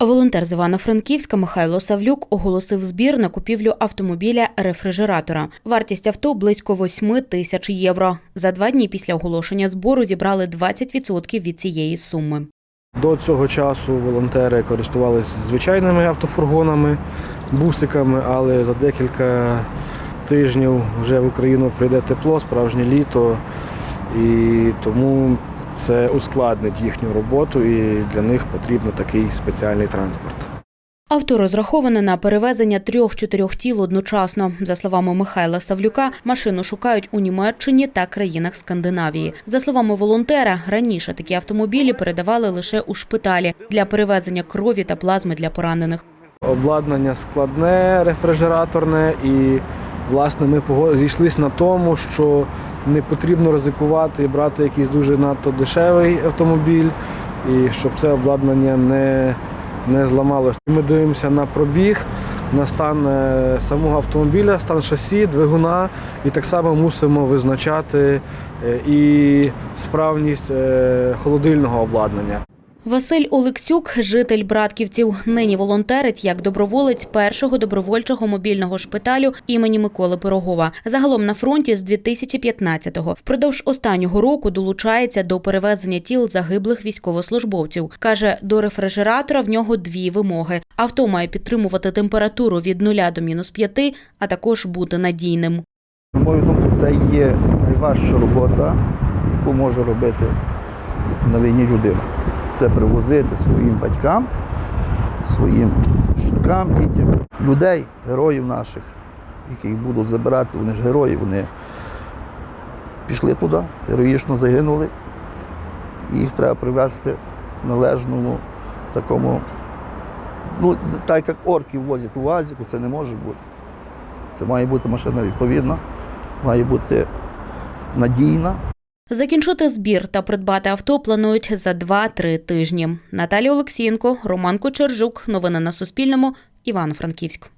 Волонтер з Івано-Франківська Михайло Савлюк оголосив збір на купівлю автомобіля рефрижератора. Вартість авто близько 8 тисяч євро. За два дні після оголошення збору зібрали 20% від цієї суми. До цього часу волонтери користувалися звичайними автофургонами, бусиками, але за декілька тижнів вже в Україну прийде тепло, справжнє літо, і тому це ускладнить їхню роботу, і для них потрібен такий спеціальний транспорт. Авто розраховане на перевезення трьох-чотирьох тіл одночасно. За словами Михайла Савлюка, машину шукають у Німеччині та країнах Скандинавії. За словами волонтера, раніше такі автомобілі передавали лише у шпиталі для перевезення крові та плазми для поранених. Обладнання складне, рефрижераторне, і власне ми зійшлися на тому, що не потрібно ризикувати і брати якийсь дуже надто дешевий автомобіль, і щоб це обладнання не, не зламалося. Ми дивимося на пробіг, на стан е, самого автомобіля, стан шасі, двигуна, і так само мусимо визначати е, і справність е, холодильного обладнання. Василь Олексюк, житель Братківців, нині волонтерить як доброволець першого добровольчого мобільного шпиталю імені Миколи Пирогова. Загалом на фронті з 2015-го. Впродовж останнього року долучається до перевезення тіл загиблих військовослужбовців. Каже, до рефрижератора в нього дві вимоги: авто має підтримувати температуру від 0 до мінус 5, а також бути надійним. На мою думку, це є найважча робота, яку може робити на війні людина. Це привозити своїм батькам, своїм жінкам, дітям, людей, героїв наших, яких будуть забирати. Вони ж герої, вони пішли туди, героїчно загинули. І їх треба привезти в належному такому. Ну, так як орків возять у вазіку, це не може бути. Це має бути машина відповідна, має бути надійна. Закінчити збір та придбати авто планують за 2-3 тижні. Наталія Олексієнко, Роман Кочержук. Новини на Суспільному. Івано-Франківськ.